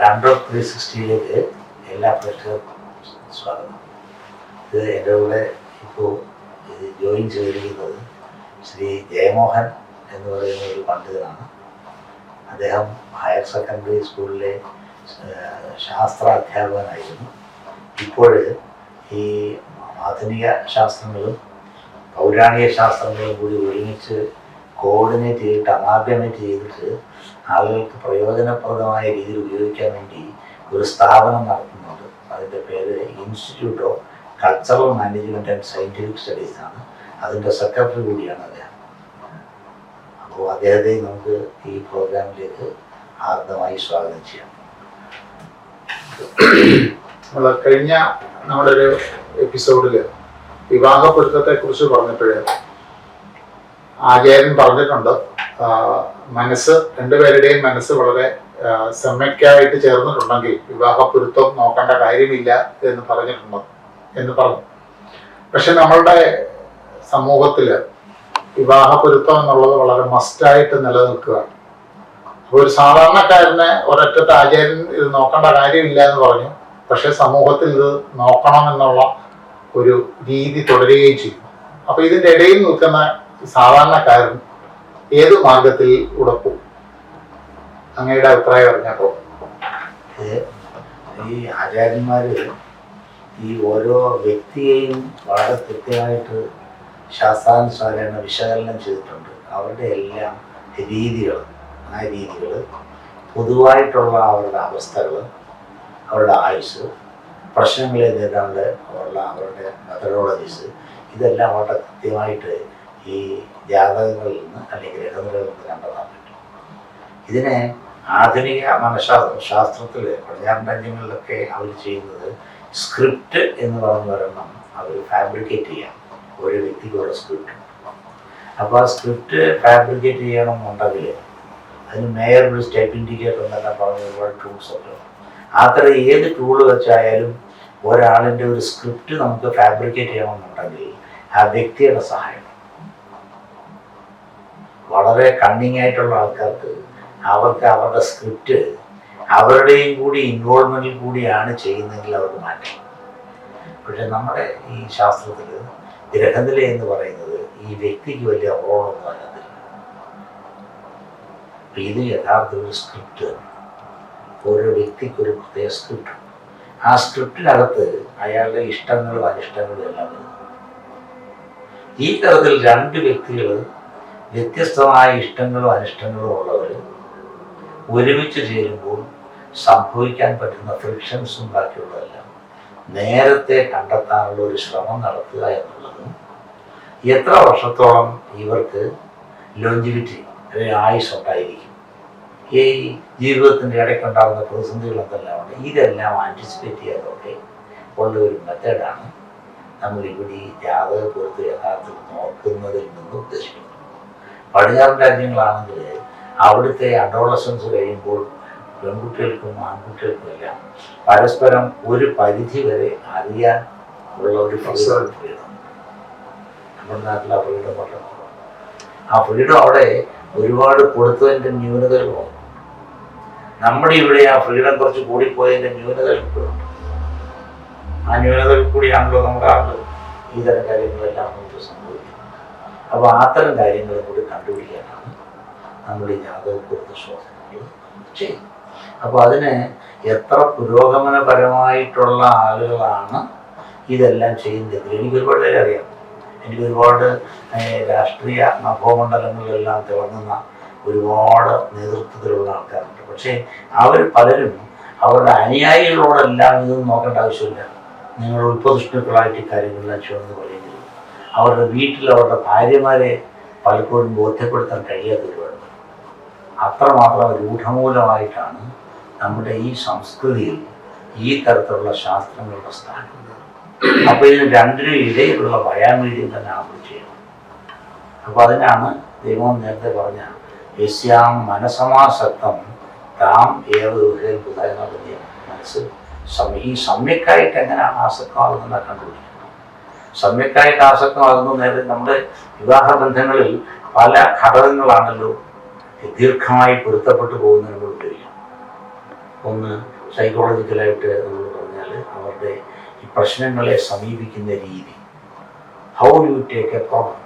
രണ്ടോ ത്രീ സിക്സ്റ്റിയിലേക്ക് എല്ലാ പ്രേക്ഷകർക്കും സ്വാഗതം. ഇത് എന്റെ കൂടെ ഇപ്പോൾ ഇത് ജോയിൻ ചെയ്തിരിക്കുന്നത് ശ്രീ ജയമോഹൻ എന്ന് പറയുന്ന ഒരു പണ്ഡിതനാണ്. അദ്ദേഹം ഹയർ സെക്കൻഡറി സ്കൂളിലെ ശാസ്ത്ര അധ്യാപകനായിരുന്നു. ഇപ്പോൾ ഈ ആധുനിക ശാസ്ത്രങ്ങളും പൗരാണിക ശാസ്ത്രങ്ങളും കൂടി ഒരുമിച്ച് കോർഡിനേറ്റ് ചെയ്തിട്ട് അമാർഗമേറ്റ് ചെയ്തിട്ട് ആളുകൾക്ക് പ്രയോജനപ്രദമായ രീതിയിൽ ഉപയോഗിക്കാൻ വേണ്ടി ഒരു സ്ഥാപനം നടത്തുന്നുണ്ട്. അതിന്റെ പേര് institute of cultural management and scientific studies ആണ്. അതിന്റെ സെക്രട്ടറി കൂടിയാണ് അദ്ദേഹം. അപ്പോൾ അദ്ദേഹത്തെ നമുക്ക് ഈ പ്രോഗ്രാമിലേക്ക് ആർദ്രമായി സ്വാഗതം ചെയ്യാം. കഴിഞ്ഞ നമ്മുടെ ഒരു എപ്പിസോഡിൽ വിവാഹ കുറിച്ച് പറഞ്ഞപ്പോഴേ ആചാര്യൻ പറഞ്ഞിട്ടുണ്ട്. മനസ്സ് രണ്ടുപേരുടെയും മനസ്സ് വളരെ സെമ്മയ്ക്കായിട്ട് ചേർന്നിട്ടുണ്ടെങ്കിൽ വിവാഹ പൊരുത്തം നോക്കേണ്ട കാര്യമില്ല എന്ന് പറഞ്ഞിട്ടുണ്ട് എന്ന് പറഞ്ഞു. പക്ഷെ നമ്മളുടെ സമൂഹത്തിൽ വിവാഹ പൊരുത്തം എന്നുള്ളത് വളരെ മസ്റ്റായിട്ട് നിലനിൽക്കുകയാണ്. അപ്പോൾ ഒരു സാധാരണക്കാരനെ ഒരൊറ്റത്തെ ആചാര്യൻ ഇത് നോക്കേണ്ട കാര്യമില്ല എന്ന് പറഞ്ഞു. പക്ഷെ സമൂഹത്തിൽ ഇത് നോക്കണം എന്നുള്ള ഒരു രീതി തുടരുകയും ചെയ്യും. അപ്പൊ ഇതിന്റെ ഇടയിൽ നിൽക്കുന്ന സാധാരണക്കാരൻ ഏത് മാർഗത്തിൽ ഉടക്കും? അങ്ങയുടെ അഭിപ്രായം അറിഞ്ഞപ്പോ ഈ ആചാര്യന്മാര് ഈ ഓരോ വ്യക്തിയെയും വളരെ കൃത്യമായിട്ട് ശാസ്ത്രാനുസാരണ വിശകലനം ചെയ്തിട്ടുണ്ട്. അവരുടെ എല്ലാം രീതികൾ ആ രീതികൾ പൊതുവായിട്ടുള്ള അവരുടെ അവസ്ഥകൾ അവരുടെ ആയുസ് പ്രശ്നങ്ങളെ നേരിടാനുള്ള അവരുടെ അവരുടെ മെത്തഡോളജീസ് ഇതെല്ലാം വളരെ കൃത്യമായിട്ട് ഈ ജാതകങ്ങളിൽ നിന്ന് അല്ലെങ്കിൽ ഇടനിലകളിൽ നിന്ന് കണ്ടതാണ് പറ്റും. ഇതിനെ ആധുനിക മനഃശാസ്ത്ര ശാസ്ത്രത്തിൽ പടിഞ്ഞാറൻ രാജ്യങ്ങളിലൊക്കെ അവർ ചെയ്യുന്നത് സ്ക്രിപ്റ്റ് എന്ന് പറഞ്ഞ ഒരെണ്ണം അവർ ഫാബ്രിക്കേറ്റ് ചെയ്യാം. ഒരു വ്യക്തിക്കുള്ള സ്ക്രിപ്റ്റ്. അപ്പോൾ ആ സ്ക്രിപ്റ്റ് ഫാബ്രിക്കേറ്റ് ചെയ്യണമെന്നുണ്ടെങ്കിൽ അതിന് ഒരു സ്റ്റേപ്പ് ഇൻഡിക്കേറ്റർ എന്നൊക്കെ പറഞ്ഞ ഒരുപാട് ടൂൾസ് ഒക്കെ അത്ര ഏത് ടൂൾ വെച്ചായാലും ഒരാളിന്റെ ഒരു സ്ക്രിപ്റ്റ് നമുക്ക് ഫാബ്രിക്കേറ്റ് ചെയ്യണമെന്നുണ്ടെങ്കിൽ ആ വ്യക്തിയുടെ സഹായം വളരെ കണ്ണിങ് ആയിട്ടുള്ള ആൾക്കാർക്ക് അവർക്ക് അവരുടെ സ്ക്രിപ്റ്റ് അവരുടെയും കൂടി ഇൻവോൾവ്മെന്റിൽ കൂടിയാണ് ചെയ്യുന്നതെങ്കിൽ അവർക്ക് മാറ്റം. പക്ഷെ നമ്മുടെ ഈ ശാസ്ത്രത്തിൽ ഗ്രഹനില എന്ന് പറയുന്നത് ഈ വ്യക്തിക്ക് വലിയ റോളൊന്നും അപ്പൊ ഇത് യഥാർത്ഥ ഒരു സ്ക്രിപ്റ്റ് ഓരോ വ്യക്തിക്ക് ഒരു പ്രത്യേക സ്ക്രിപ്റ്റ് ആ സ്ക്രിപ്റ്റിനകത്ത് അയാളുടെ ഇഷ്ടങ്ങളും അനിഷ്ടങ്ങളും എല്ലാം ഈ തരത്തിൽ രണ്ട് വ്യക്തികൾ വ്യത്യസ്തമായ ഇഷ്ടങ്ങളും അനിഷ്ടങ്ങളും ഉള്ളവർ ഒരുമിച്ച് ചേരുമ്പോൾ സംഭവിക്കാൻ പറ്റുന്ന ഫ്രിക്ഷൻസും ബാക്കിയുള്ളതെല്ലാം നേരത്തെ കണ്ടെത്താനുള്ള ഒരു ശ്രമം നടത്തുക എന്നുള്ളത് എത്ര വർഷത്തോളം ഇവർക്ക് ലോഞ്ചിവിറ്റി അല്ലെങ്കിൽ ആയുസ് ഉണ്ടായിരിക്കും? ഈ ജീവിതത്തിന്റെ ഇടയ്ക്കുണ്ടാകുന്ന പ്രതിസന്ധികൾ എന്തെല്ലാം ഉണ്ട് ഇതെല്ലാം ആന്റിസിപ്പേറ്റ് ചെയ്യാതൊക്കെ ഉള്ള ഒരു മെത്തേഡാണ് നമ്മൾ ഇവിടെ ഈ ജാതക പൊരുത്ത് യഥാർത്ഥത്തിൽ നോക്കുന്നതിൽ നിന്ന് ഉദ്ദേശിക്കുന്നത്. പടിഞ്ഞാറൻ രാജ്യങ്ങളാണെങ്കിൽ അവിടുത്തെ അഡോളസൻസ് കഴിയുമ്പോൾ പെൺകുട്ടികൾക്കും ആൺകുട്ടികൾക്കും എല്ലാം പരസ്പരം ഒരു പരിധി വരെ അറിയാൻ ഉള്ള ഒരു ഫ്രീഡം ഫ്രീഡം നമ്മുടെ നാട്ടിൽ ആ ഫ്രീഡം വളരെ കുറവാണ്. ആ ഫ്രീഡം അവിടെ ഒരുപാട് കൊടുത്തതിന്റെ ന്യൂനതകളുണ്ട്. നമ്മുടെ ഇവിടെ ആ ഫ്രീഡം കുറച്ച് കൂടിപ്പോയതിന്റെ ന്യൂനതകൾ ആ ന്യൂനതകൾ കൂടിയാണല്ലോ നമ്മുടെ ആളുകൾ ഈ തരം കാര്യങ്ങളെല്ലാം അപ്പോൾ അത്തരം കാര്യങ്ങൾ കൂടി കണ്ടുപിടിക്കാനാണ് നമ്മൾ ഈ ജാതകക്കുറിച്ച് ചെയ്യും ചെയ്യുന്നത്. അപ്പോൾ അതിന് എത്ര പുരോഗമനപരമായിട്ടുള്ള ആളുകളാണ് ഇതെല്ലാം ചെയ്യുന്നത് എനിക്ക് ഒരുപാട് പേരെ അറിയാം. എനിക്ക് ഒരുപാട് രാഷ്ട്രീയ നഭോമണ്ഡലങ്ങളിലെല്ലാം തിളങ്ങുന്ന ഒരുപാട് നേതൃത്വത്തിലുള്ള ആൾക്കാരുണ്ട്. പക്ഷേ അവർ പലരും അവരുടെ അനുയായികളോടെല്ലാം ഇതൊന്നും നോക്കേണ്ട ആവശ്യമില്ല. നിങ്ങൾ ഉൽപ്പതിഷ്ണുക്കളായിട്ട് കാര്യങ്ങളെല്ലാം ചെയ്യുമെന്ന് പറയുന്നത് അവരുടെ വീട്ടിൽ അവരുടെ ഭാര്യമാരെ പലപ്പോഴും ബോധ്യപ്പെടുത്താൻ കഴിയാത്ത ഒരുപാട് അത്രമാത്രം രൂഢമൂലമായിട്ടാണ് നമ്മുടെ ഈ സംസ്കൃതിയിൽ ഈ തരത്തിലുള്ള ശാസ്ത്രങ്ങളുടെ സ്ഥാനം. അപ്പോൾ ഇതിന് രണ്ടിനും ഇടയിലുള്ള ഭയാമീഡിയം തന്നെ നമ്മൾ ചെയ്യണം. അപ്പോൾ അതിനാണ് ദൈവം നേരത്തെ പറഞ്ഞ യസ്യാം മനസമാസക്തം താം ഏവ ദുർഹേൽപ്പുതായ മനസ്സ് സം- ഈ സമ്യക്കായിട്ട് എങ്ങനെയാണ് ആസക്തമാകുന്നത് കണ്ടുപിടിക്കുന്നത് സമ്യക്കായിട്ട് ആസക്തമാകുന്നു നേരെ നമ്മുടെ വിവാഹ ബന്ധങ്ങളിൽ പല ഘടകങ്ങളാണല്ലോ ദീർഘമായി പൊരുത്തപ്പെട്ടു പോകുന്നതിന് ഉപയോഗിക്കും ഒന്ന് സൈക്കോളജിക്കലായിട്ട് നമ്മൾ പറഞ്ഞാൽ അവരുടെ ഈ പ്രശ്നങ്ങളെ സമീപിക്കുന്ന രീതി. How you take a problem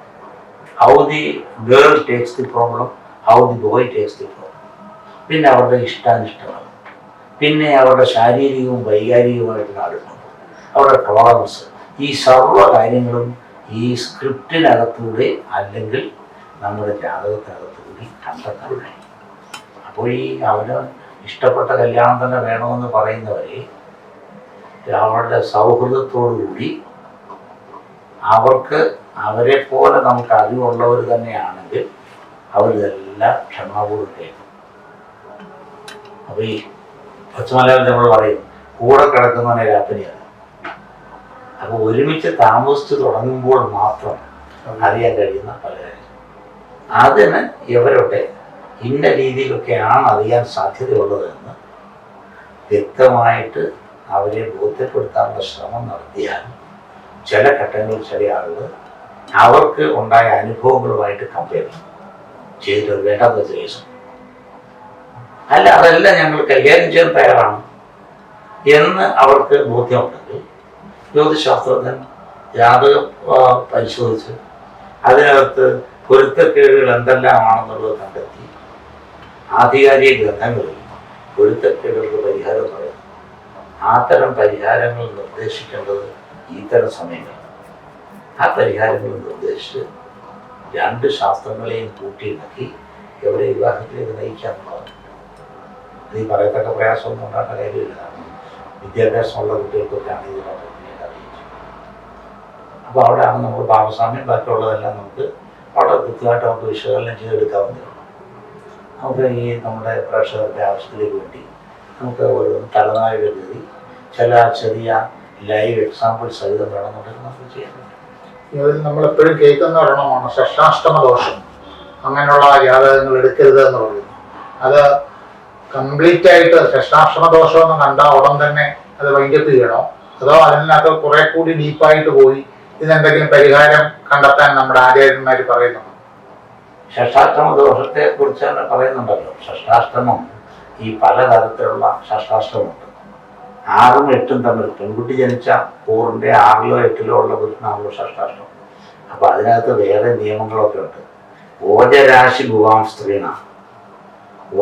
how the girl takes the problem how the boy takes the problem പിന്നെ അവരുടെ ഇഷ്ടാനിഷ്ടങ്ങൾ. പിന്നെ അവരുടെ ശാരീരികവും വൈകാരികവുമായിട്ടുള്ള അടുപ്പം. അവരുടെ ടോളറൻസ് ഈ സർവ കാര്യങ്ങളും ഈ സ്ക്രിപ്റ്റിനകത്തൂടെ അല്ലെങ്കിൽ നമ്മുടെ ജാതകത്തിനകത്തുകൂടി കണ്ടെത്താറുണ്ട് അപ്പോൾ ഈ അവന് ഇഷ്ടപ്പെട്ട കല്യാണം തന്നെ വേണമെന്ന് പറയുന്നവരെ അവരുടെ സൗഹൃദത്തോടുകൂടി അവർക്ക് അവരെ പോലെ നമുക്ക് അറിവുള്ളവർ തന്നെയാണെങ്കിൽ അവരിതെല്ലാം ക്ഷമാപൂർവം കേൾക്കും. അപ്പോൾ ഈ പച്ചമലയാളം നമ്മൾ പറയും കൂടെ കിടക്കുന്നവനെ രാപ്പനിയാണ് അപ്പോൾ ഒരുമിച്ച് താമസിച്ച് തുടങ്ങുമ്പോൾ മാത്രം അറിയാൻ കഴിയുന്ന പല കാര്യം അതിന് ഇവരുടെ ഇന്ന രീതിയിലൊക്കെയാണ് അറിയാൻ സാധ്യതയുള്ളതെന്ന് വ്യക്തമായിട്ട് അവരെ ബോധ്യപ്പെടുത്താനുള്ള ശ്രമം നടത്തിയാൽ ചില ഘട്ടങ്ങളിൽ ചില ആളുകൾ അവർക്ക് ഉണ്ടായ അനുഭവങ്ങളുമായിട്ട് കമ്പയർ ചെയ്തിട്ട് വേണ്ടാത്ത കേസ് അല്ല അതെല്ലാം ഞങ്ങൾ കൈകാര്യം ചെയ്യാൻ തയ്യാറാണ് എന്ന് അവർക്ക് ബോധ്യമുണ്ടെങ്കിൽ ജ്യോതിശാസ്ത്രജ്ഞൻ ആ, പരിശോധിച്ച് അതിനകത്ത് പൊരുത്തക്കേടുകൾ എന്തെല്ലാമാണെന്നുള്ളത് കണ്ടെത്തി. ആധികാരിക ഗ്രന്ഥങ്ങളിൽ പൊരുത്തക്കേടുകൾക്ക് പരിഹാരം പറയുന്നു അത്തരം പരിഹാരങ്ങൾ നിർദ്ദേശിക്കേണ്ടത് ഇത്തരം സമയങ്ങളിൽ. ആ പരിഹാരങ്ങൾ നിർദ്ദേശിച്ച് രണ്ട് ശാസ്ത്രങ്ങളെയും കൂട്ടിയിണക്കി എവിടെ വിവാഹത്തിലേക്ക് നയിക്കാമെന്നുള്ളത് ഈ പറയത്തക്ക പ്രയാസമൊന്നും ഉണ്ടാകേണ്ട കാര്യമില്ല. വിദ്യാഭ്യാസമുള്ള കുട്ടികൾക്കൊക്കെയാണ് ഇതിനകത്ത് അപ്പോൾ അവിടെയാണ് നമ്മൾ പാപസ്വാമ്യം ബാക്കിയുള്ളതെല്ലാം നമുക്ക് അവിടെ കൃത്യമായിട്ട് നമുക്ക് വിശകലനം ചെയ്തെടുക്കാവുന്നേ ഉള്ളൂ. നമുക്ക് ഈ നമ്മുടെ പ്രേക്ഷകരുടെ ആവശ്യത്തിലേക്ക് വേണ്ടി നമുക്ക് ഒരു തലനായ കയറി ചില ചെറിയ ലൈവ് എക്സാമ്പിൾ സഹിതം വേണമെന്നുണ്ടെങ്കിൽ നമുക്ക് ചെയ്യാൻ പറ്റും ഇതിൽ നമ്മൾ എപ്പോഴും കേൾക്കുന്ന ഒരെണ്ണമാണ് ഷഷ്ടാഷ്ടമ ദോഷം. അങ്ങനെയുള്ള ജാതകങ്ങൾ എടുക്കരുത് എന്ന് പറയുന്നു അത് കംപ്ലീറ്റ് ആയിട്ട് ഷഷ്ടാഷ്ടമ ദോഷം എന്ന് കണ്ടാൽ ഉടൻ തന്നെ അത് വൈൻഡപ്പ് ചെയ്യണോ? അതോ അതിനകത്ത് കുറെ കൂടി ഡീപ്പായിട്ട് പോയി ഇതിനെന്തെങ്കിലും പരിഹാരം കണ്ടെത്താൻ നമ്മുടെ ആചാര്യന്മാർ പറയുന്നു. ഷഷ്ടാശ്രമ ദോഷത്തെ കുറിച്ച് തന്നെ പറയുന്നുണ്ടല്ലോ. ഷഷ്ടാശ്രമം ഈ പലതരത്തിലുള്ള ഷഷ്ടാശ്രമമുണ്ട്. ആറും എട്ടും തമ്മിൽ പെൺകുട്ടി ജനിച്ച കൂറിന്റെ ആറിലോ എട്ടിലോ ഉള്ള പുരുഷനാണല്ലോ ഷഷ്ടാശ്രമം. അപ്പോൾ അതിനകത്ത് വേറെ നിയമങ്ങളൊക്കെ ഉണ്ട്. ഓജരാശി ഗുവാം സ്ത്രീനാണ്.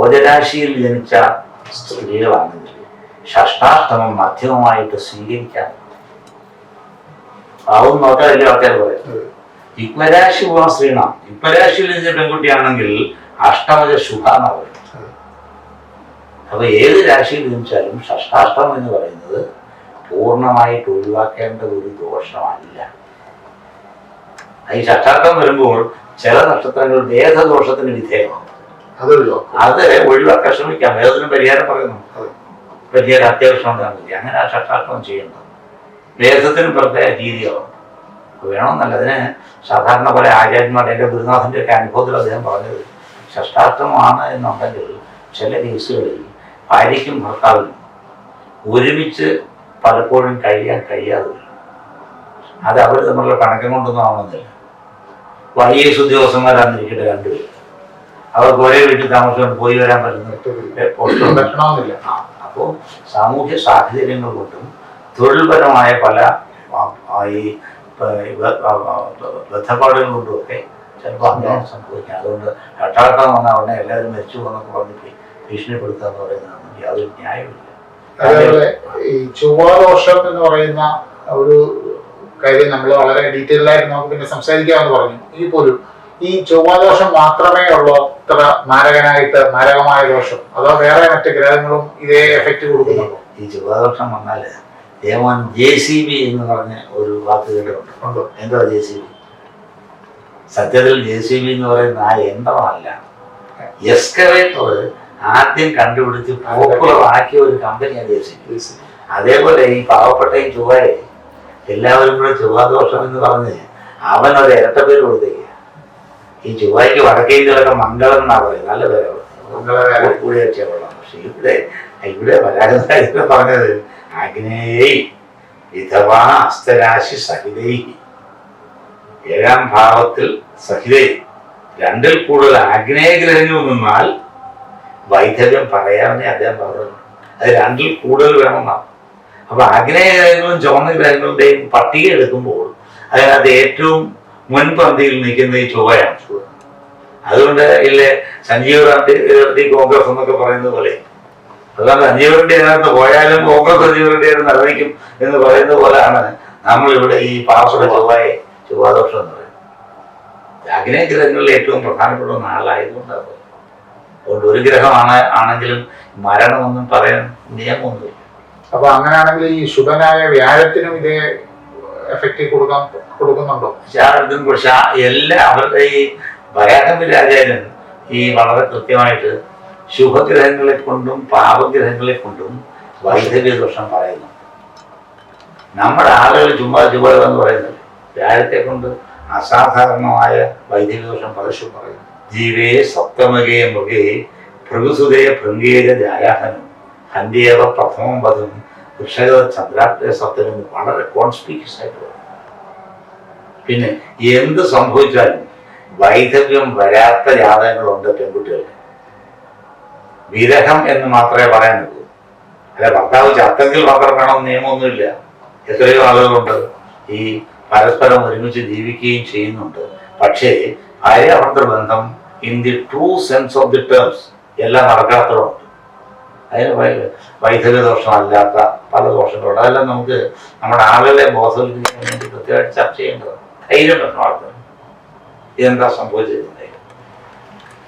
ഓജരാശിയിൽ ജനിച്ച സ്ത്രീകളാണെങ്കിൽ ഷഷ്ടാഷ്ടമം മധ്യമമായിട്ട് സ്വീകരിക്കാൻ നോക്കാൻ വലിയ ആൾക്കാർ പറയാം. ഇക്വരാശി പോവാൻ ശ്രീണാം ഇക്വരാശിയിൽ ജനിച്ച പെൺകുട്ടിയാണെങ്കിൽ അഷ്ടമജ ശുഭ എന്നാ പറയുന്നത് അപ്പൊ ഏത് രാശിയിൽ ജനിച്ചാലും ഷഷ്ടാഷ്ടം എന്ന് പറയുന്നത് പൂർണമായിട്ട് ഒഴിവാക്കേണ്ട ഒരു ദോഷമല്ല ഈ ഷഷ്ടാഷ്ടം വരുമ്പോൾ ചില നക്ഷത്രങ്ങൾ വേദദോഷത്തിന് വിധേയമാണ് അത് ഒഴിവാക്കാൻ ശ്രമിക്കാം. വേദത്തിന് പരിഹാരം പറയുന്നു. പരിഹാരം അത്യാവശ്യം മതി അങ്ങനെ ആ ഷഷ്ടാഷ്ടം ചെയ്യുന്നത് വേദത്തിനും പ്രത്യേക രീതികളുണ്ട് വേണമെന്നല്ല അതിന് സാധാരണ പോലെ ആചാര്യന്മാരുടെ എന്റെ ഗുരുനാഥന്റെ ഒക്കെ അനുഭവത്തിൽ അദ്ദേഹം പറഞ്ഞത് ശസ്ത്രാർത്ഥമാണ് എന്നുണ്ടെങ്കിൽ ചില കേസുകളിൽ ഭാര്യയ്ക്കും ഭർത്താവിനും ഒരുമിച്ച് പലപ്പോഴും കഴിയാൻ കഴിയാതെ അത് അവർ തമ്മിലുള്ള കണക്കം കൊണ്ടൊന്നും ആവണമെന്നില്ല. ഐ എസ് ഉദ്യോഗസ്ഥന്മാരാന്നിരിക്കട്ടെ രണ്ടുപേരും. അവർക്ക് ഒരേ വീട്ടിൽ താമസിക്കാൻ പോയി വരാൻ പറ്റുന്ന അപ്പോൾ സാമൂഹ്യ സാഹചര്യങ്ങൾ കൊണ്ടും തൊഴിൽപരമായ പല ഈ ബന്ധപ്പാടുകൾ കൊണ്ടുമൊക്കെ ചിലപ്പോൾ അങ്ങനെ സംഭവിക്കാം. അതുകൊണ്ട് ഹട്ടാട്ടം വന്ന ഉടനെ എല്ലാവരും മരിച്ചു പോകുന്നൊക്കെ പറഞ്ഞ് ഭീഷണിപ്പെടുത്തുക എന്ന് പറയുന്നതാണ്. യാതൊരു ന്യായമില്ല അതേപോലെ ഈ ചൊവ്വാദോഷം എന്ന് പറയുന്ന ഒരു കാര്യം നമ്മൾ വളരെ ഡീറ്റെയിൽ ആയിട്ട് നമുക്ക് പിന്നെ സംസാരിക്കാമെന്ന് പറഞ്ഞു. ഈ പോലും ഈ ചൊവ്വാദോഷം മാത്രമേ ഉള്ളൂ അത്ര മാരകനായിട്ട് മാരകമായ ദോഷം. അതോ വേറെ മറ്റ് ഗ്രഹങ്ങളും ഇതേ എഫക്റ്റ് കൊടുക്കുന്നുള്ളൂ ഈ ചൊവ്വാദോഷം വന്നാൽ ദേവൻ ജെ സി ബി എന്ന് പറഞ്ഞ ഒരു വാക്ക് കേട്ടിട്ടുണ്ട്. ഉണ്ടോ? എന്താ ജെ സി ബി? സത്യത്തിൽ ജെ സി ബി എന്ന് പറയുന്ന ആ യന്ത്രമല്ല. എക്സ്കവേറ്റർ ആദ്യം കണ്ടുപിടിച്ച് പോപ്പുലർ ആക്കിയ ഒരു കമ്പനിയാണ് ജെ സി ബി. അതേപോലെ ഈ പാവപ്പെട്ട ഈ ചുവയെ എല്ലാവരും കൂടെ ചുവാദോഷം എന്ന് പറഞ്ഞ് അവൻ ഒരു ഇരട്ട പേര് കൊടുത്തേക്ക. ഈ ചുവയ്ക്ക് വടക്കേ ഇന്ത്യയിലൊക്കെ മംഗളം എന്നാ പറയുന്നത്. നല്ല പേരാണ് മംഗളകാരം. കൂടി കൊള്ളാം പക്ഷെ ഇവിടെ ഇവിടെ വരാകുന്ന പറഞ്ഞത്. അഗ്നേയ് വിധവാ അസ്തരാശി സഹിതൈ. ഏഴാം ഭാവത്തിൽ സഹിതൈ. രണ്ടിൽ കൂടുതൽ ആഗ്നേയ ഗ്രഹങ്ങൾ നിന്നാൽ വൈധവ്യം പറയാമെന്നേ അദ്ദേഹം പറഞ്ഞു അത് രണ്ടിൽ കൂടുതൽ വേണമെന്നാണ്. അപ്പൊ ആഗ്നേയഗ്രഹങ്ങളും ചുവന്ന ഗ്രഹങ്ങളുടെയും പട്ടിക എടുക്കുമ്പോൾ അതിനകത്ത് ഏറ്റവും മുൻപന്തിയിൽ നിൽക്കുന്ന ഈ ചൊവ്വയാണ് അതുകൊണ്ട് ഇല്ലേ സഞ്ജീവ് ഗാന്ധി കോൺഗ്രസ് എന്നൊക്കെ പറയുന്നത് പോലെ അതുകൊണ്ട് സഞ്ജീവ് റെഡ്ഡി അതിനകത്ത് പോയാലും കോൺഗ്രസ് സഞ്ജീവ് റെഡ്ഡി അത് നിലനിൽക്കും എന്ന് പറയുന്ന പോലെയാണ് നമ്മളിവിടെ ഈ പാവപ്പെട്ട ചൊവ്വായ ചൊവ്വാദോഷം എന്ന് പറയുന്നത്. അഗ്നേ ഗ്രഹങ്ങളിൽ ഏറ്റവും പ്രധാനപ്പെട്ട ഒന്ന് ആളായതുകൊണ്ടാണ് അതുകൊണ്ട് ഒരു ഗ്രഹമാണ് ആണെങ്കിലും മരണമൊന്നും പറയാൻ നിയമമൊന്നുമില്ല. അപ്പൊ അങ്ങനെയാണെങ്കിൽ ഈ ശുഭനായ വ്യാഴത്തിനും ഇതേ എഫക്റ്റ് കൊടുക്കാൻ കൊടുക്കുന്നുണ്ടോ? ശാരദം എല്ലാ അവരുടെ ഈ ആചാര്യൻ ഈ വളരെ കൃത്യമായിട്ട് ശുഭഗ്രഹങ്ങളെ കൊണ്ടും പാപഗ്രഹങ്ങളെ കൊണ്ടും വൈദ്യവ്യ ദോഷം പറയുന്നു. നമ്മുടെ ആളുകൾ ചുമ്മാ ചുമ്മാ എന്ന് പറയുന്നത് വ്യാഴത്തെ കൊണ്ട് അസാധാരണമായ വൈദ്യ ദോഷം പരശു പറയുന്നു. ജീവേ സപ്തമകേ മൃഗേ ഭൃഗുസുതേ ഭൃംഗേര ജായാഹനും. ഹന്യേവ പ്രഥമം പദം വൃക്ഷക ചന്ദ്രാപ്തയ സത്യം എന്ന് വളരെ കോൺസ്പീഷ്യസ് ആയിട്ട്. പിന്നെ എന്ത് സംഭവിച്ചാലും വൈധവ്യം വരാത്ത ജാതകങ്ങളുണ്ട് പെൺകുട്ടികൾക്ക്. വിരഹം എന്ന് മാത്രമേ പറയാനുള്ളൂ. അല്ല ഭർത്താവ് ചത്തെങ്കിൽ മാത്രം വേണം നിയമമൊന്നുമില്ല. എത്രയോ ആളുകളുണ്ട് ഈ പരസ്പരം ഒരുമിച്ച് ജീവിക്കുകയും ചെയ്യുന്നുണ്ട്. പക്ഷേ ഭാര്യാഭർത്തൃ ബന്ധം in the true sense of the terms എല്ലാം നടക്കാത്തതുണ്ട് അതിന് വൈദ്യുതി ദോഷം ദോഷമല്ലാത്ത പല ദോഷങ്ങളുണ്ട്. അതെല്ലാം നമുക്ക് നമ്മുടെ ആളുകളെ ബോധവൽക്കരിക്കാൻ വേണ്ടി കൃത്യമായിട്ട് ചർച്ച ചെയ്യേണ്ടത് ധൈര്യം വേണം ആൾക്കാർ ഇതെന്താ സംഭവിച്ചിരുന്നത്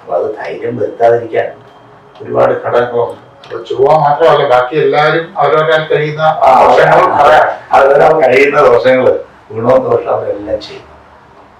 അപ്പൊ അത് ധൈര്യം വരുത്താതിരിക്കാൻ ഒരുപാട് ഘടകങ്ങളുണ്ട് ചൊവ്വ മാത്രമല്ല ബാക്കി എല്ലാവരും അവരവരാൽ കഴിയുന്ന ദോഷങ്ങൾ കഴിയുന്ന ദോഷങ്ങൾ ഗുണവും ദോഷവും അവരെല്ലാം ചെയ്യും.